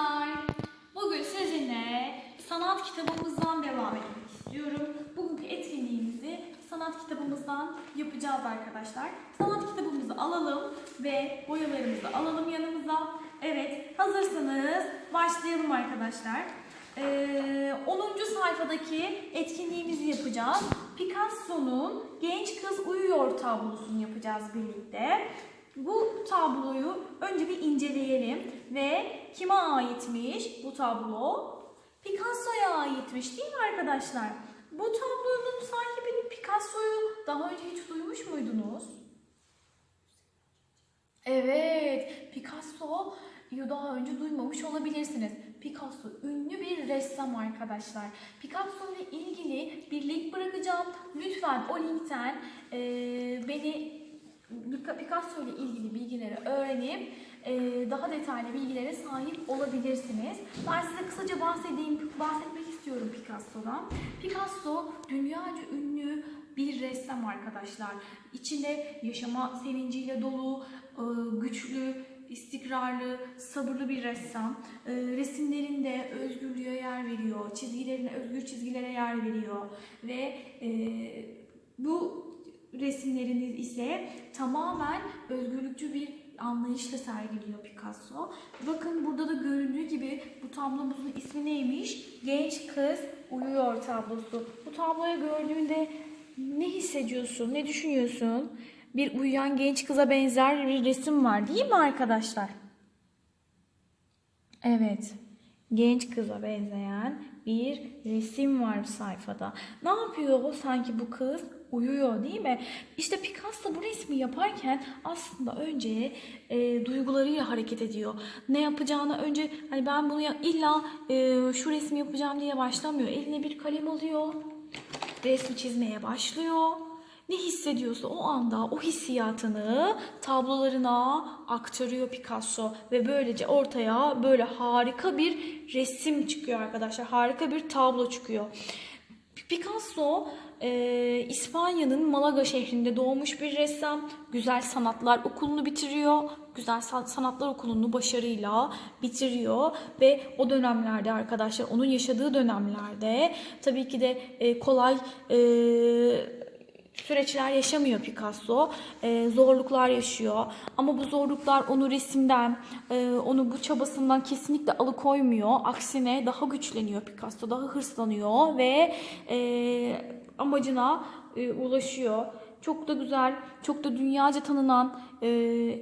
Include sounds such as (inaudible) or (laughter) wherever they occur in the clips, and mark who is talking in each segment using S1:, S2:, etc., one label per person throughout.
S1: çocuklar. Bugün sizinle sanat kitabımızdan devam etmek istiyorum. Bugünkü etkinliğimizi sanat kitabımızdan yapacağız arkadaşlar. Sanat kitabımızı alalım ve boyalarımızı alalım yanımıza. Evet, hazırsanız başlayalım arkadaşlar. Ee, 10. sayfadaki etkinliğimizi yapacağız. Picasso'nun Genç Kız Uyuyor tablosunu yapacağız birlikte. Bu tabloyu önce bir inceleyelim ve kime aitmiş bu tablo? Picasso'ya aitmiş değil mi arkadaşlar? Bu tablonun sahibini Picasso'yu daha önce hiç duymuş muydunuz? Evet, Picasso'yu daha önce duymamış olabilirsiniz. Picasso ünlü bir ressam arkadaşlar. Picasso ile ilgili bir link bırakacağım. Lütfen o linkten eee, beni Picasso ile ilgili bilgileri öğrenip eee, daha detaylı bilgilere sahip olabilirsiniz. Ben size kısaca bahsedeyim, bahsetmek istiyorum Picasso'dan. Picasso dünyaca ünlü bir ressam arkadaşlar. İçinde yaşama sevinciyle dolu, e, güçlü, istikrarlı, sabırlı bir ressam. E, Resimlerinde özgürlüğe yer veriyor, çizgilerine, özgür çizgilere yer veriyor ve e, bu resimleriniz ise tamamen özgürlükçü bir anlayışla sergiliyor Picasso. Bakın burada da göründüğü gibi bu tablomuzun ismi neymiş? Genç Kız Uyuyor tablosu. Bu tabloyu gördüğünde ne hissediyorsun, ne düşünüyorsun? Bir uyuyan genç kıza benzer bir resim var değil mi arkadaşlar? Evet. Genç kıza benzeyen bir resim var sayfada. Ne yapıyor o sanki bu kız? Uyuyor değil mi? İşte Picasso bu resmi yaparken aslında önce e, duygularıyla hareket ediyor. Ne yapacağını önce hani ben bunu ya, illa e, şu resmi yapacağım diye başlamıyor. Eline bir kalem alıyor. Resmi çizmeye başlıyor. Ne hissediyorsa o anda o hissiyatını tablolarına aktarıyor Picasso ve böylece ortaya böyle harika bir resim çıkıyor arkadaşlar. Harika bir tablo çıkıyor. Picasso e, İspanya'nın Malaga şehrinde doğmuş bir ressam. Güzel Sanatlar Okulu'nu bitiriyor. Güzel San- Sanatlar Okulu'nu başarıyla bitiriyor ve o dönemlerde arkadaşlar onun yaşadığı dönemlerde tabii ki de e, kolay e, süreçler yaşamıyor Picasso. Ee, zorluklar yaşıyor. Ama bu zorluklar onu resimden, e, onu bu çabasından kesinlikle alıkoymuyor. Aksine daha güçleniyor Picasso, daha hırslanıyor ve e, amacına e, ulaşıyor. Çok da güzel, çok da dünyaca tanınan e,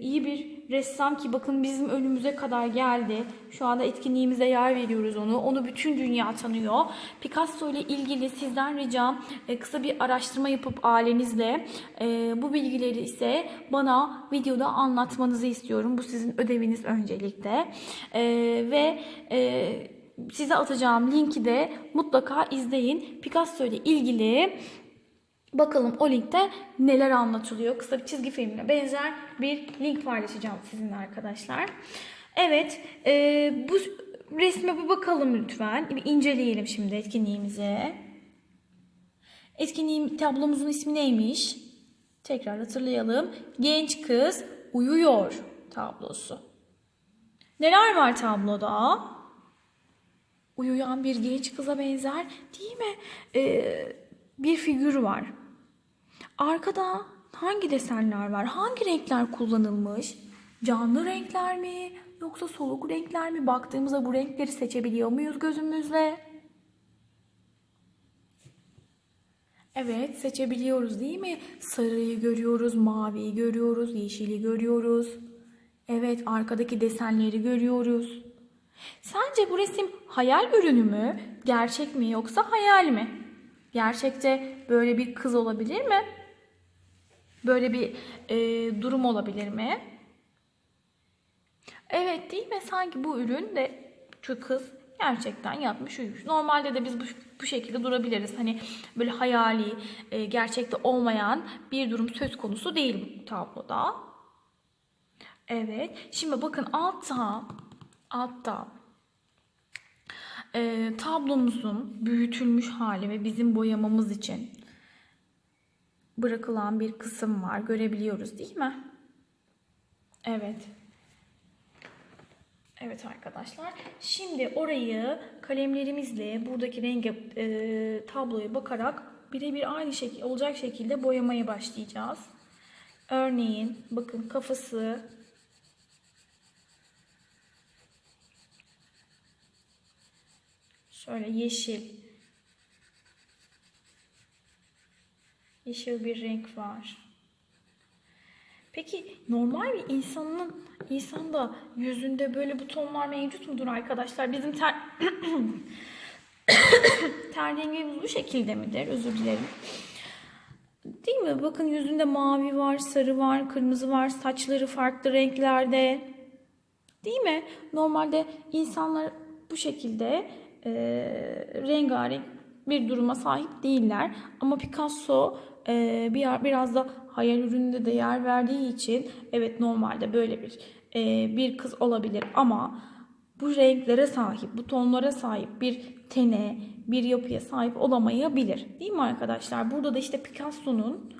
S1: iyi bir ressam ki bakın bizim önümüze kadar geldi. Şu anda etkinliğimize yer veriyoruz onu. Onu bütün dünya tanıyor. Picasso ile ilgili sizden ricam e, kısa bir araştırma yapıp ailenizle e, bu bilgileri ise bana videoda anlatmanızı istiyorum. Bu sizin ödeviniz öncelikle. E, ve e, size atacağım linki de mutlaka izleyin. Picasso ile ilgili Bakalım o linkte neler anlatılıyor. Kısa bir çizgi filmine benzer bir link paylaşacağım sizinle arkadaşlar. Evet, e, bu resme bir bakalım lütfen. Bir inceleyelim şimdi etkinliğimizi. Etkinliğim tablomuzun ismi neymiş? Tekrar hatırlayalım. Genç kız uyuyor tablosu. Neler var tabloda? Uyuyan bir genç kıza benzer değil mi? Ee, bir figür var. Arkada hangi desenler var? Hangi renkler kullanılmış? Canlı renkler mi? Yoksa soluk renkler mi? Baktığımızda bu renkleri seçebiliyor muyuz gözümüzle? Evet seçebiliyoruz değil mi? Sarıyı görüyoruz, maviyi görüyoruz, yeşili görüyoruz. Evet arkadaki desenleri görüyoruz. Sence bu resim hayal ürünü mü, gerçek mi yoksa hayal mi? Gerçekte böyle bir kız olabilir mi? Böyle bir e, durum olabilir mi? Evet değil mi? Sanki bu ürün de şu kız gerçekten yapmış uyumuş. Normalde de biz bu, bu şekilde durabiliriz. Hani böyle hayali, e, gerçekte olmayan bir durum söz konusu değil bu tabloda. Evet. Şimdi bakın altta altta e, tablomuzun büyütülmüş hali ve bizim boyamamız için bırakılan bir kısım var. Görebiliyoruz değil mi? Evet. Evet arkadaşlar. Şimdi orayı kalemlerimizle buradaki renge e, tabloya bakarak birebir aynı şekil olacak şekilde boyamaya başlayacağız. Örneğin bakın kafası şöyle yeşil yeşil bir renk var. Peki normal bir insanın insanda yüzünde böyle butonlar mevcut mudur arkadaşlar? Bizim ter (coughs) ten rengimiz bu şekilde midir? Özür dilerim. Değil mi? Bakın yüzünde mavi var, sarı var, kırmızı var, saçları farklı renklerde. Değil mi? Normalde insanlar bu şekilde e, rengarenk bir duruma sahip değiller. Ama Picasso e, bir biraz da hayal ürününde de yer verdiği için evet normalde böyle bir e, bir kız olabilir ama bu renklere sahip, bu tonlara sahip bir tene, bir yapıya sahip olamayabilir. Değil mi arkadaşlar? Burada da işte Picasso'nun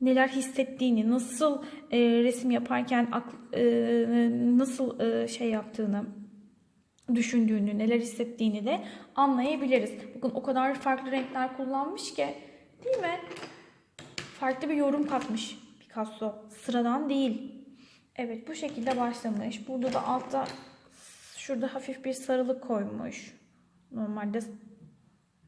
S1: neler hissettiğini, nasıl e, resim yaparken e, nasıl e, şey yaptığını, düşündüğünü, neler hissettiğini de anlayabiliriz. Bakın o kadar farklı renkler kullanmış ki, değil mi? Farklı bir yorum katmış Picasso. Sıradan değil. Evet bu şekilde başlamış. Burada da altta şurada hafif bir sarılık koymuş. Normalde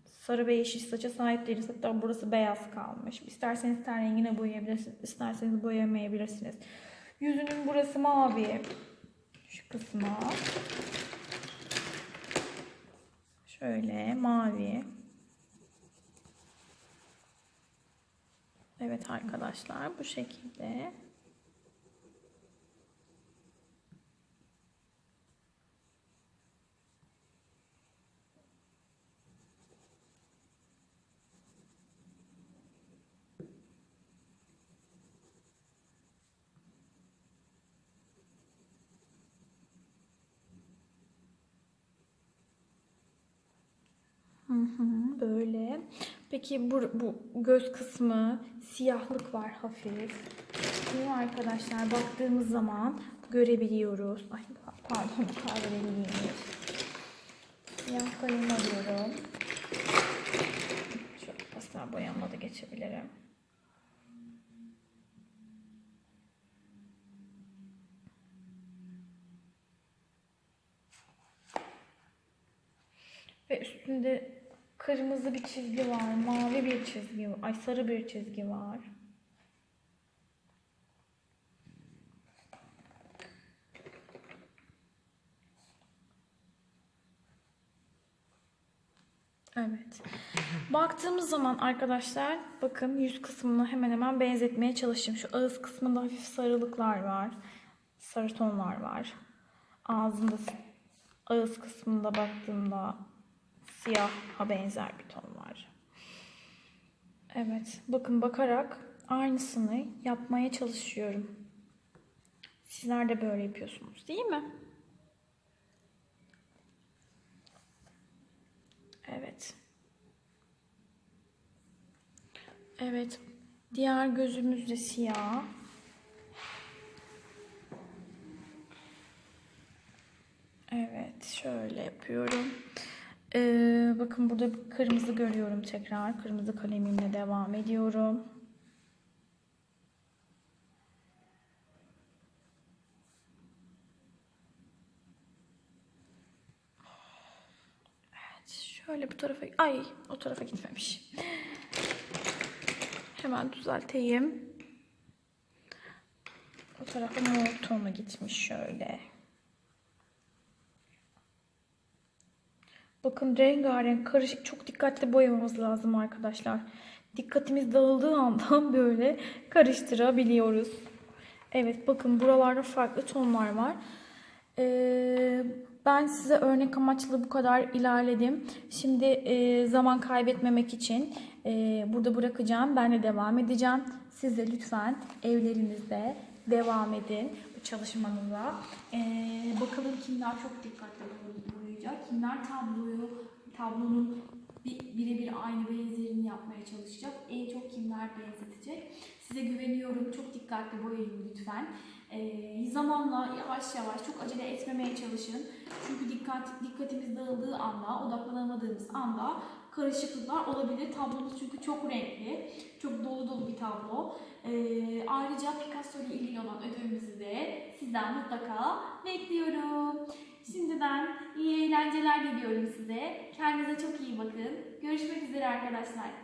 S1: sarı ve yeşil saça sahip değiliz. Hatta burası beyaz kalmış. İsterseniz ten rengine boyayabilirsiniz. isterseniz boyamayabilirsiniz. Yüzünün burası mavi. Şu kısma. Şöyle mavi. Evet arkadaşlar bu şekilde. Böyle. Peki bu, bu göz kısmı siyahlık var hafif. Bunu arkadaşlar baktığımız zaman görebiliyoruz. Ay pardon kahverengiymiş. Siyah kalem alıyorum. Pastel boyamla da geçebilirim. Ve üstünde kırmızı bir çizgi var, mavi bir çizgi var, ay sarı bir çizgi var. Evet. Baktığımız zaman arkadaşlar bakın yüz kısmını hemen hemen benzetmeye çalıştım. Şu ağız kısmında hafif sarılıklar var. Sarı tonlar var. Ağzında ağız kısmında baktığımda siyaha benzer bir ton var. Evet, bakın bakarak aynısını yapmaya çalışıyorum. Sizler de böyle yapıyorsunuz, değil mi? Evet. Evet. Diğer gözümüz de siyah. Evet, şöyle yapıyorum. Ee, bakın burada kırmızı görüyorum tekrar. Kırmızı kalemimle devam ediyorum. Evet, şöyle bu tarafa... Ay, o tarafa gitmemiş. Hemen düzelteyim. O tarafa mor tonu gitmiş şöyle. Bakın rengarenk, karışık, çok dikkatli boyamamız lazım arkadaşlar. Dikkatimiz dağıldığı anda (laughs) böyle karıştırabiliyoruz. Evet bakın buralarda farklı tonlar var. Ee, ben size örnek amaçlı bu kadar ilerledim. Şimdi e, zaman kaybetmemek için e, burada bırakacağım. Ben de devam edeceğim. Siz de lütfen evlerinizde devam edin çalışmanıza. Ee, bakalım kimler çok dikkatli boyayacak. Kimler tabloyu, tablonun bir, birebir aynı benzerini yapmaya çalışacak. En çok kimler benzetecek. Size güveniyorum. Çok dikkatli boyayın lütfen. Ee, zamanla yavaş yavaş çok acele etmemeye çalışın. Çünkü dikkat dikkatimiz dağıldığı anda, odaklanamadığımız anda karışıklıklar olabilir. Tablomuz çünkü çok renkli, çok dolu dolu bir tablo. Ee, ayrıca Picasso ile ilgili olan ödevimizi de sizden mutlaka bekliyorum. Şimdiden iyi eğlenceler diliyorum size. Kendinize çok iyi bakın. Görüşmek üzere arkadaşlar.